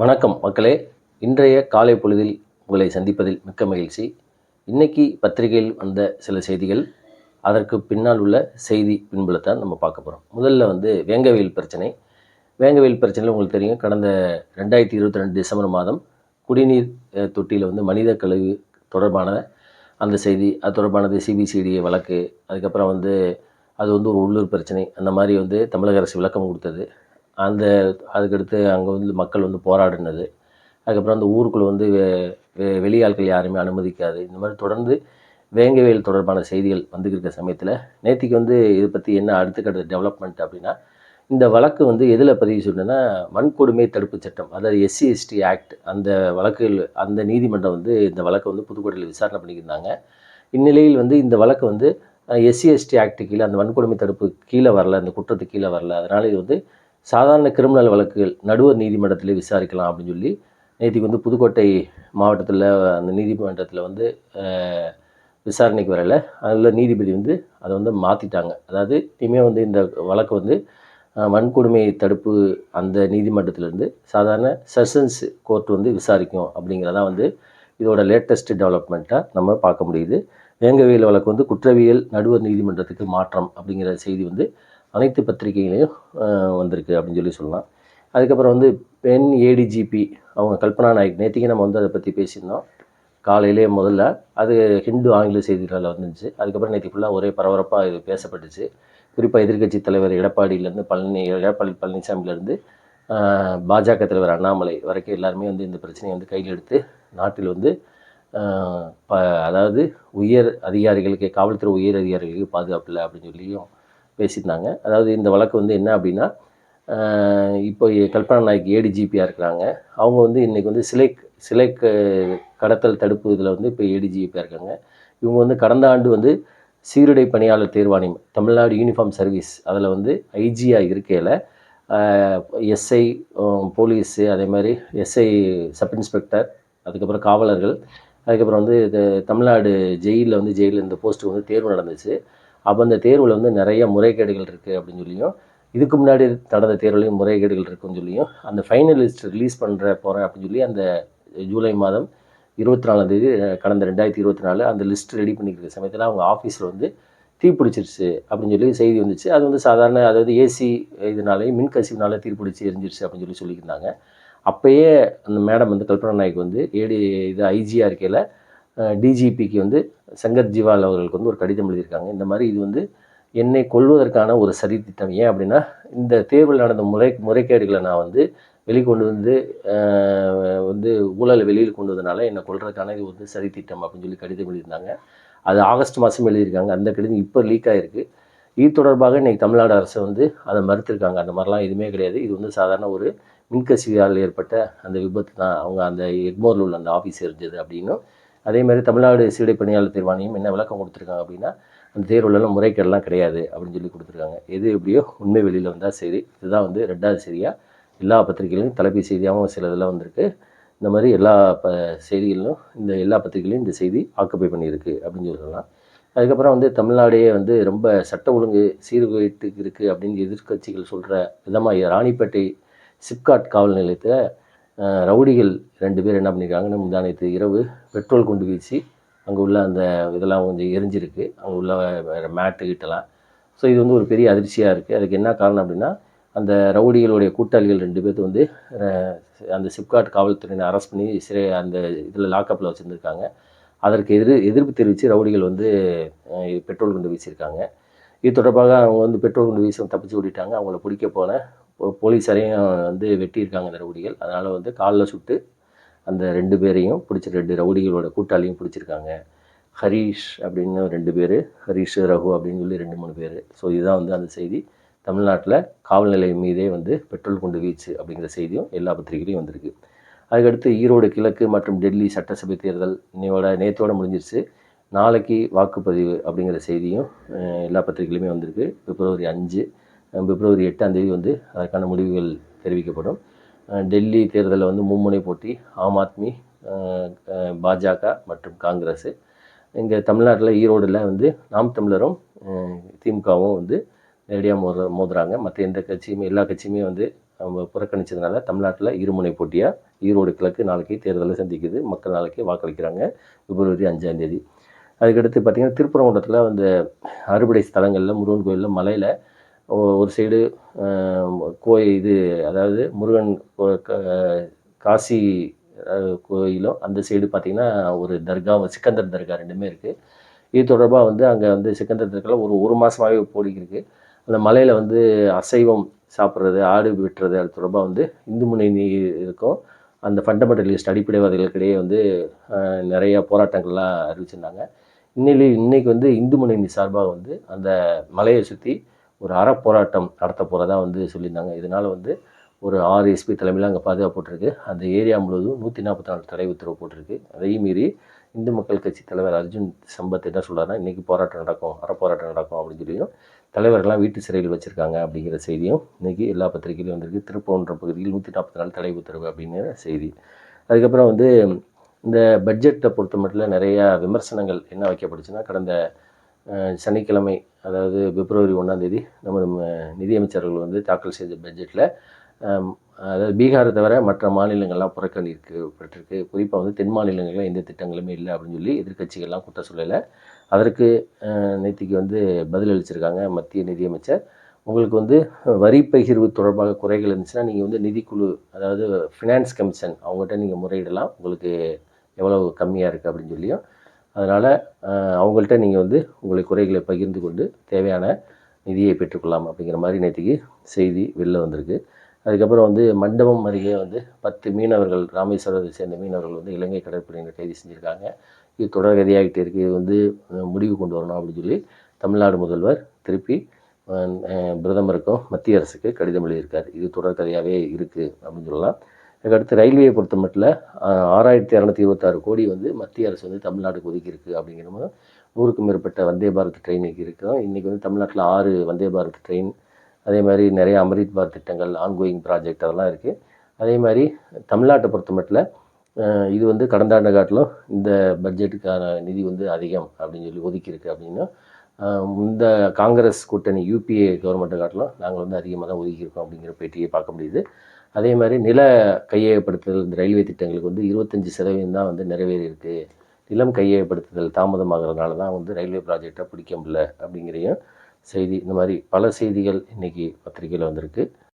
வணக்கம் மக்களே. இன்றைய காலை பொழுதில் உங்களை சந்திப்பதில் மிக்க மகிழ்ச்சி. இன்னைக்கு பத்திரிகையில் வந்த சில செய்திகள் அதற்கு பின்னால் உள்ள செய்தி பின்புலத்தான் நம்ம பார்க்க போகிறோம் முதல்ல வந்து வேங்கவேல் பிரச்சனை. வேங்கவேல் பிரச்சனையில் உங்களுக்கு தெரியும் கடந்த ரெண்டாயிரத்தி இருபத்தி ரெண்டு டிசம்பர் மாதம் குடிநீர் தொட்டியில் வந்து மனித கழிவு தொடர்பான அந்த செய்தி அது தொடர்பானது சிபிசிடி வழக்கு அதுக்கப்புறம் வந்து அது வந்து ஒரு உள்ளூர் பிரச்சனை. அந்த மாதிரி வந்து தமிழக அரசு விளக்கம் கொடுத்தது. அந்த அதுக்கடுத்து அங்கே வந்து மக்கள் வந்து போராடினது. அதுக்கப்புறம் அந்த ஊருக்குள்ளே வந்து வெ- வெ- வெளியாட்கள் யாருமே அனுமதிக்காது. இந்த மாதிரி தொடர்ந்து வேங்கவேல் தொடர்பான செய்திகள் வந்துக்கிட்டு இருக்க சமயத்தில் நேத்திக்கு வந்து இதை பற்றி என்ன அடுத்த டெவலப்மெண்ட் அப்படின்னா இந்த வழக்கு வந்து எதில் பதிவு சொன்னேன்னா வன்கொடுமை தடுப்பு சட்டம் அதாவது எஸ்சி எஸ்டி ஆக்ட் அந்த வழக்குகள் அந்த நீதிமன்றம் வந்து இந்த வழக்கை வந்து புதுக்கோட்டையில் விசாரணை பண்ணியிருந்தாங்க இந்நிலையில் வந்து இந்த வழக்கு வந்து எஸ்சி எஸ்டி ஆக்ட் கீழே அந்த வன்கொடுமை தடுப்பு கீழே வரல அந்த குற்றத்துக்கு கீழே வரல. அதனால் இது வந்து சாதாரண கிரிமினல் வழக்குகள் நடுவர் நீதிமன்றத்திலே விசாரிக்கலாம் அப்படின்னு சொல்லி நேற்றுக்கு வந்து புதுக்கோட்டை மாவட்டத்தில் அந்த நீதிமன்றத்தில் வந்து விசாரணைக்கு வரல. அதில் நீதிபதி வந்து அதை வந்து மாற்றிட்டாங்க அதாவது இனிமேல் வந்து இந்த வழக்கு வந்து வன்கொடுமை தடுப்பு அந்த நீதிமன்றத்திலேருந்து சாதாரண செஷன்ஸ் கோர்ட் வந்து விசாரிக்கும் அப்படிங்கிறதா வந்து இதோட லேட்டஸ்ட் டெவலப்மெண்ட்டாக நம்ம பார்க்க முடியுது. வேங்கவியல் வழக்கு வந்து குற்றவியல் நடுவர் நீதிமன்றத்துக்கு மாற்றம் அப்படிங்கிற செய்தி வந்து அனைத்து பத்திரிகைகளையும் வந்திருக்கு அப்படின்னு சொல்லி சொல்லலாம். அதுக்கப்புறம் வந்து பெண் ஏடிஜிபி அவங்க கல்பனா நாயக் நேற்றுக்கு நம்ம வந்து அதை பற்றி பேசியிருந்தோம். காலையிலே முதல்ல அது ஹிந்து ஆங்கில செய்திகளில் வந்துச்சு. அதுக்கப்புறம் நேற்று ஃபுல்லாக ஒரே பரபரப்பாக இது பேசப்பட்டுச்சு. குறிப்பாக எதிர்க்கட்சி தலைவர் எடப்பாடியிலேருந்து பழனி எடப்பாடி பழனிசாமியிலேருந்து பாஜக தலைவர் அண்ணாமலை வரைக்கும் எல்லாருமே வந்து இந்த பிரச்சனையை வந்து கையில் எடுத்து நாட்டில் வந்து ப அதாவது உயர் அதிகாரிகளுக்கு காவல்துறை உயர் அதிகாரிகளுக்கு பாதுகாப்பு இல்லை அப்படின்னு சொல்லியும் பேசியிருந்தாங்க. அதாவது இந்த வழக்கு வந்து என்ன அப்படின்னா இப்போ கல்பனா நாயக் ஏடிஜிபியாக இருக்கிறாங்க. அவங்க வந்து இன்றைக்கி வந்து சிலை சிலை கடத்தல் தடுப்பு இதில் வந்து இப்போ ஏடிஜிபியாக இருக்காங்க. இவங்க வந்து கடந்த ஆண்டு வந்து சீருடை பணியாளர் தேர்வாணையம் தமிழ்நாடு யூனிஃபார்ம் சர்வீஸ் அதில் வந்து ஐஜியாக இருக்கையில் எஸ்ஐ போலீஸு அதே மாதிரி எஸ்ஐ சப் இன்ஸ்பெக்டர் அதுக்கப்புறம் காவலர்கள் அதுக்கப்புறம் வந்து இது தமிழ்நாடு ஜெயிலில் வந்து ஜெயிலில் இந்த போஸ்ட்டுக்கு வந்து தேர்வு நடந்துச்சு. அப்போ அந்த தேர்வில் வந்து நிறைய முறைகேடுகள் இருக்குது அப்படின்னு சொல்லியும் இதுக்கு முன்னாடி நடந்த தேர்வுலையும் முறைகேடுகள் இருக்குன்னு சொல்லியும் அந்த ஃபைனல் லிஸ்ட் ரிலீஸ் பண்ணுற போகிறேன் அப்படின்னு சொல்லி அந்த ஜூலை மாதம் இருபத்தி நாலாம் தேதி கடந்த ரெண்டாயிரத்தி இருபத்தி நாலு அந்த லிஸ்ட் ரெடி பண்ணிக்கிற சமயத்தில் அவங்க ஆஃபீஸில் வந்து தீப்பிடிச்சிருச்சு அப்படின்னு சொல்லி செய்தி வந்துச்சு. அது வந்து சாதாரண அதாவது ஏசி இதனாலேயும் மின்கசிவுனால தீ எரிஞ்சிருச்சு அப்படின்னு சொல்லி சொல்லியிருந்தாங்க. அப்போயே அந்த மேடம் வந்து கல்பனா நாயக் வந்து ஏடி இது ஐஜியாக இருக்கையில் டிஜிபிக்கு வந்து சங்கர் ஜிவால் அவர்களுக்கு வந்து ஒரு கடிதம் எழுதியிருக்காங்க. இந்த மாதிரி இது வந்து என்னை கொல்வதற்கான ஒரு சரி திட்டம் ஏன் அப்படின்னா இந்த தேர்வில் நடந்த முறை முறைகேடுகளை நான் வந்து வெளிக்கொண்டு வந்து வந்து ஊழலை வெளியில் கொண்டு வந்தனால என்னை கொல்றதுக்கான இது வந்து சரி திட்டம் அப்படின்னு சொல்லி கடிதம் எழுதியிருந்தாங்க. அது ஆகஸ்ட் மாதம் எழுதியிருக்காங்க. அந்த கடிதம் இப்போ லீக் ஆகிருக்கு இது தொடர்பாக இன்றைக்கி தமிழ்நாடு அரசு வந்து அதை மறுத்திருக்காங்க. அந்த மாதிரிலாம் எதுவுமே கிடையாது. இது வந்து சாதாரண ஒரு மின்கசிவால் ஏற்பட்ட அந்த விபத்து தான். அவங்க அந்த எக்மோரில் உள்ள அந்த ஆஃபீஸ் எரிஞ்சது அப்படின்னும் அதே மாதிரி தமிழ்நாடு சீடை பணியாளர் தேர்வாணையம் என்ன விளக்கம் கொடுத்துருக்காங்க அப்படின்னா அந்த தேர்வுலலாம் முறைகேடெல்லாம் கிடையாது அப்படின்னு சொல்லி கொடுத்துருக்காங்க. எது எப்படியோ உண்மை வெளியில் வந்தால் சரி. இதுதான் வந்து ரெண்டாவது செய்தியாக எல்லா பத்திரிகைகளையும் தலைப்பு செய்தியாகவும் சில இதெல்லாம் வந்திருக்கு. இந்த மாதிரி எல்லா ப செய்திகளிலும் இந்த எல்லா பத்திரிகையிலும் இந்த செய்தி ஆக்குப்பை பண்ணியிருக்கு அப்படின்னு சொல்லலாம். அதுக்கப்புறம் வந்து தமிழ்நாடே வந்து ரொம்ப சட்ட ஒழுங்கு சீர்குலைத்து இருக்குது அப்படின்னு எதிர்க்கட்சிகள் சொல்கிற விதமாக ராணிப்பேட்டை சிப்காட் காவல் நிலையத்தில் ரவுடிகள் ரெண்டு பேர் என்ன பண்ணியிருக்காங்கன்னு முந்தானத்து இரவு பெட்ரோல் கொண்டு வீசி அங்கே உள்ள அந்த இதெல்லாம் கொஞ்சம் எரிஞ்சிருக்கு. அங்கே உள்ள வேறு மேட்டு கிட்டலாம். ஸோ இது வந்து ஒரு பெரிய அதிர்ச்சியாக இருக்குது அதுக்கு என்ன காரணம் அப்படின்னா அந்த ரவுடிகளுடைய கூட்டாளிகள் ரெண்டு பேர்த்து வந்து அந்த சிப்காட் காவல்துறையினை அரெஸ்ட் பண்ணி சிறை அந்த இதில் லாக்கப்பில் வச்சுருந்துருக்காங்க. அதற்கு எதிர் எதிர்ப்பு தெரிவித்து ரவுடிகள் வந்து பெட்ரோல் குண்டு வீசியிருக்காங்க. இது தொடர்பாக அவங்க வந்து பெட்ரோல் குண்டு வீசி தப்பிச்சு ஓடிட்டாங்க. அவங்கள பிடிக்க போன போலீஸாரையும் வந்து வெட்டியிருக்காங்க அந்த ரவுடிகள். அதனால் வந்து காலில் சுட்டு அந்த ரெண்டு பேரையும் பிடிச்ச ரெண்டு ரவுடிகளோட கூட்டாளியும் பிடிச்சிருக்காங்க. ஹரீஷ் அப்படின்னு ரெண்டு பேர் ஹரீஷ் ரகு அப்படின்னு சொல்லி ரெண்டு மூணு பேர். ஸோ இதுதான் வந்து அந்த செய்தி. தமிழ்நாட்டில் காவல் நிலையம் மீதே வந்து பெட்ரோல் குண்டு வீச்சு அப்படிங்கிற செய்தியும் எல்லா பத்திரிகையிலையும் வந்திருக்கு. அதுக்கடுத்து ஈரோடு கிழக்கு மற்றும் டெல்லி சட்டசபை தேர்தல் இன்னையோட நேற்றோட முடிஞ்சிருச்சு. நாளைக்கு வாக்குப்பதிவு அப்படிங்கிற செய்தியும் எல்லா பத்திரிகையிலுமே வந்திருக்கு. பிப்ரவரி அஞ்சு பிப்ரவரி எட்டாம் தேதி வந்து அதற்கான முடிவுகள் தெரிவிக்கப்படும். டெல்லி தேர்தலில் வந்து மும்முனை போட்டி ஆம் ஆத்மி பாஜக மற்றும் காங்கிரஸ். இங்கே தமிழ்நாட்டில் ஈரோடில் வந்து நாம் தமிழரும் திமுகவும் வந்து நேரடியாக மோத மோதுறாங்க. மற்ற எந்த கட்சியுமே எல்லா கட்சியுமே வந்து அவங்க புறக்கணிச்சதுனால தமிழ்நாட்டில் இருமுனை போட்டியாக ஈரோடு கிழக்கு நாளைக்கு தேர்தலை சந்திக்குது. மக்கள் நாளைக்கு வாக்களிக்கிறாங்க பிப்ரவரி அஞ்சாம் தேதி. அதுக்கடுத்து பார்த்திங்கன்னா திருப்பரங்குன்றத்தில் அந்த அறுபடை ஸ்தலங்களில் முருகன் கோயிலில் மலையில் ஒரு சைடு கோயில் இது அதாவது முருகன் கோ- காசி கோயிலும் அந்த சைடு பார்த்திங்கன்னா ஒரு தர்காவும் சிக்கந்தர் தர்கா ரெண்டுமே இருக்குது இது தொடர்பாக வந்து அங்கே வந்து சிக்கந்தர் தர்காவில் ஒரு ஒரு மாதமாகவே போடிக்கிருக்கு அந்த மலையில் வந்து அசைவம் சாப்பிட்றது ஆடு வெட்டுறது அது தொடர்பாக வந்து இந்து முன்னணி இருக்கும். அந்த ஃபண்டமெண்டலிஸ்ட் அடிப்படைவாதிகளுக்கிடையே வந்து நிறைய போராட்டங்கள்லாம் அறிவிச்சிருந்தாங்க. இன்னிலே இன்றைக்கி வந்து இந்து முன்னணி சார்பாக வந்து அந்த மலையை சுற்றி ஒரு அறப்போராட்டம் நடத்த போகிறதா வந்து சொல்லியிருந்தாங்க. இதனால் வந்து ஒரு ஆறு எஸ்பி தலைமையில் அங்கே பாதுகாப்பு போட்டிருக்கு. அந்த ஏரியா முழுவதும் நூற்றி நாற்பத்தி நாலு தடை உத்தரவு போட்டிருக்கு. அதையும் மீறி இந்து மக்கள் கட்சி தலைவர் அர்ஜுன் சம்பத் என்ன சொல்கிறாருன்னா இன்றைக்கி போராட்டம் நடக்கும் அறப்போராட்டம் நடக்கும் அப்படின்னு சொல்லியும் தலைவர்கள்லாம் வீட்டு சிறையில் வச்சுருக்காங்க அப்படிங்கிற செய்தியும் இன்றைக்கி எல்லா பத்திரிகையிலும் வந்திருக்கு. திருப்பூன்ற பகுதியில் நூற்றி நாற்பத்தி நாலு தடை உத்தரவு அப்படிங்கிற செய்தி. அதுக்கப்புறம் வந்து இந்த பட்ஜெட்டை பொறுத்த மட்டும் நிறையா விமர்சனங்கள் என்ன வைக்கப்படுச்சுன்னா கடந்த சனிக்கிழமை அதாவது பிப்ரவரி ஒன்றாந்தேதி நமது நிதியமைச்சர்கள் வந்து தாக்கல் செய்த பட்ஜெட்டில் அதாவது பீகாரை தவிர மற்ற மாநிலங்கள்லாம் புறக்கணிக்கப்பட்டிருக்கு குறிப்பாக வந்து தென் மாநிலங்களில் எந்த திட்டங்களுமே இல்லை அப்படின்னு சொல்லி எதிர்க்கட்சிகள்லாம் குற்றம் சொல்லலை. அதற்கு நேத்திக்கு வந்து பதில் அளிச்சிருக்காங்க மத்திய நிதியமைச்சர். உங்களுக்கு வந்து வரி பகிர்வு தொடர்பாக குறைகள் இருந்துச்சுன்னா நீங்கள் வந்து நிதிக்குழு அதாவது ஃபினான்ஸ் கமிஷன் அவங்ககிட்ட நீங்கள் முறையிடலாம். உங்களுக்கு எவ்வளோ கம்மியாக இருக்குது அப்படின்னு சொல்லியும் அதனால் அவங்கள்ட்ட நீங்கள் வந்து உங்களை குறைகளை பகிர்ந்து கொண்டு தேவையான நிதியை பெற்றுக்கொள்ளலாம் அப்படிங்கிற மாதிரி நேற்றுக்கு செய்தி வெளில வந்திருக்கு. அதுக்கப்புறம் வந்து மண்டபம் அருகே வந்து பத்து மீனவர்கள் ராமேஸ்வரத்தை சேர்ந்த மீனவர்கள் வந்து இலங்கை கடற்படையினர் கைது செஞ்சுருக்காங்க. இது தொடர்கதையாகிட்டே இருக்குது இது வந்து முடிவு கொண்டு வரணும் அப்படின்னு சொல்லி தமிழ்நாடு முதல்வர் திருப்பி பிரதமருக்கும் மத்திய அரசுக்கு கடிதம் எழுதியிருக்கார். இது தொடர்கதையாகவே இருக்குது அப்படின்னு சொல்லலாம். அதுக்கடுத்து ரயில்வேயை பொறுத்த மட்டும் ஆறாயிரத்தி இரநூத்தி இருபத்தாறு கோடி வந்து மத்திய அரசு வந்து தமிழ்நாட்டுக்கு ஒதுக்கியிருக்கு அப்படிங்கிற போது நூறுக்கும் மேற்பட்ட வந்தே பாரத் ட்ரெயின் இருக்கும் இன்றைக்கி வந்து தமிழ்நாட்டில் ஆறு வந்தே பாரத் ட்ரெயின் அதே மாதிரி நிறைய அமரித் பாரத் திட்டங்கள் ஆன்கோயிங் ப்ராஜெக்ட் அதெல்லாம் இருக்குது அதே மாதிரி தமிழ்நாட்டை பொறுத்த மட்டும் இது வந்து கடந்த ஆண்டு காட்டிலும் இந்த பட்ஜெட்டுக்கான நிதி வந்து அதிகம் அப்படின்னு சொல்லி ஒதுக்கியிருக்கு அப்படின்னா இந்த காங்கிரஸ் கூட்டணி யூபிஏ கவர்மெண்ட்டை காட்டிலும் நாங்கள் வந்து அதிகமாக தான் ஒதுக்கியிருக்கோம் அப்படிங்கிற பேட்டியை பார்க்க முடியுது. அதே மாதிரி நில கையகப்படுத்துதல் இந்த ரயில்வே திட்டங்களுக்கு வந்து இருபத்தஞ்சி சதவீதம் தான் வந்து நிறைவேறியிருக்கு. நிலம் கையகப்படுத்துதல் தாமதமாகிறதுனால தான் வந்து ரயில்வே ப்ராஜெக்டை பிடிக்க முடியல அப்படிங்கிறையும் செய்தி இந்த மாதிரி பல செய்திகள் இன்றைக்கி பத்திரிக்கையில் வந்திருக்கு.